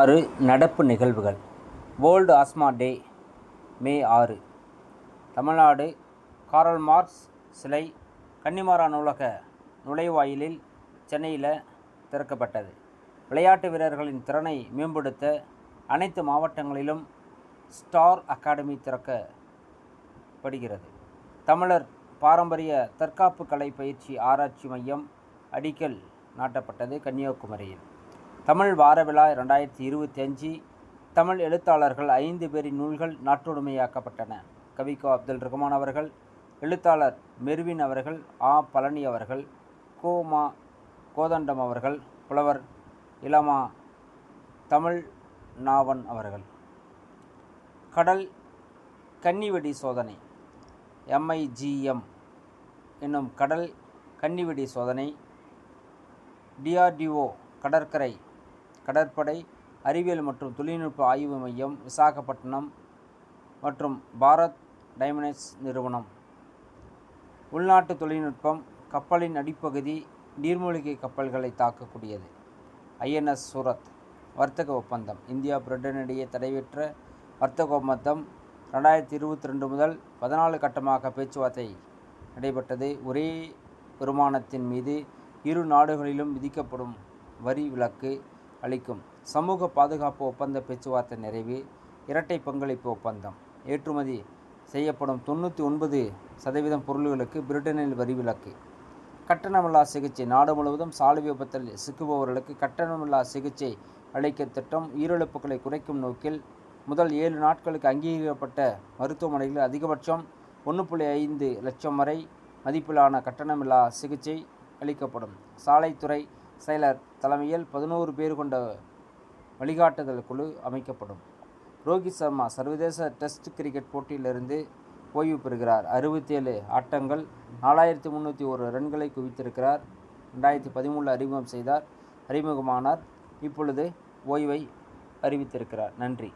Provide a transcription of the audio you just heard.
ஆறு நடப்பு நிகழ்வுகள். வேர்ல்டு ஆஸ்மா டே மே ஆறு. தமிழ்நாடு காரல் மார்க்ஸ் சிலை கன்னிமாரா நூலக நுழைவாயிலில் சென்னையில் திறக்கப்பட்டது. விளையாட்டு வீரர்களின் திறனை மேம்படுத்த அனைத்து மாவட்டங்களிலும் ஸ்டார் அகாடமி திறக்கப்படுகிறது. தமிழர் பாரம்பரிய தற்காப்பு கலை பயிற்சி ஆராய்ச்சி மையம் அடிக்கல் நாட்டப்பட்டது கன்னியாகுமரியில். தமிழ் வார விழா ரெண்டாயிரத்தி இருபத்தி அஞ்சு. தமிழ் எழுத்தாளர்கள் ஐந்து பேரின் நூல்கள் நாட்டுடைமையாக்கப்பட்டன. கவிக்கோ அப்துல் ரஹ்மான் அவர்கள் எழுத்தாளர் மெர்வின் அவர்கள் ஆ பழனி அவர்கள் கோமா கோதண்டம் அவர்கள் புலவர் இளமா தமிழ் நாவன் அவர்கள். கடல் கன்னிவெடி சோதனை எம்ஐஜிஎம் என்னும் கடல் கன்னிவெடி சோதனை டிஆர்டிஓ கடற்கரை கடற்படை அறிவியல் மற்றும் தொழில்நுட்ப ஆய்வு மையம் விசாகப்பட்டினம் மற்றும் பாரத் டைமண்ட்ஸ் நிறுவனம். உள்நாட்டு தொழில்நுட்பம் கப்பலின் அடிப்பகுதி நீர்மூழ்கி கப்பல்களை தாக்கக்கூடியது. ஐஎன்எஸ் சூரத் வர்த்தக ஒப்பந்தம் இந்தியா பிரிட்டன் இடையே தடைபெற்ற வர்த்தக ஒப்பந்தம் ரெண்டாயிரத்தி இருபத்தி ரெண்டு முதல் பதினாலு கட்டமாக பேச்சுவார்த்தை நடைபெற்றது. ஒரே வருமானத்தின் மீது இரு நாடுகளிலும் விதிக்கப்படும் வரி விலக்கு அளிக்கும். சமூக பாதுகாப்பு ஒப்பந்த பேச்சுவார்த்தை நிறைவு இரட்டை பங்களிப்பு ஒப்பந்தம். ஏற்றுமதி செய்யப்படும் தொண்ணூற்றி ஒன்பது சதவீதம் பொருள்களுக்கு பிரிட்டனில் வரி விலக்கு. கட்டணமில்லா சிகிச்சை. நாடு முழுவதும் சாலை விபத்தில் சிக்குபவர்களுக்கு கட்டணமில்லா சிகிச்சை அளிக்க திட்டம் உயிரிழப்புகளை குறைக்கும் நோக்கில் முதல் ஏழு நாட்களுக்கு அங்கீகரிக்கப்பட்ட மருத்துவமனைகளில் அதிகபட்சம் ஒன்று புள்ளி ஐந்து லட்சம் வரை மதிப்பிலான கட்டணமில்லா சிகிச்சை அளிக்கப்படும். சாலைத்துறை செயலர் தலைமையில் பதினோரு பேர் கொண்ட வழிகாட்டுதல் குழு அமைக்கப்படும். ரோஹித் சர்மா சர்வதேச டெஸ்ட் கிரிக்கெட் போட்டியிலிருந்து ஓய்வு பெறுகிறார். அறுபத்தேழு ஆட்டங்கள் நாலாயிரத்தி முந்நூற்றி ஒரு ரன்களை குவித்திருக்கிறார். ரெண்டாயிரத்தி பதிமூணில் அறிமுகம் செய்தார். அறிமுகமானார். இப்பொழுது ஓய்வை அறிவித்திருக்கிறார். நன்றி.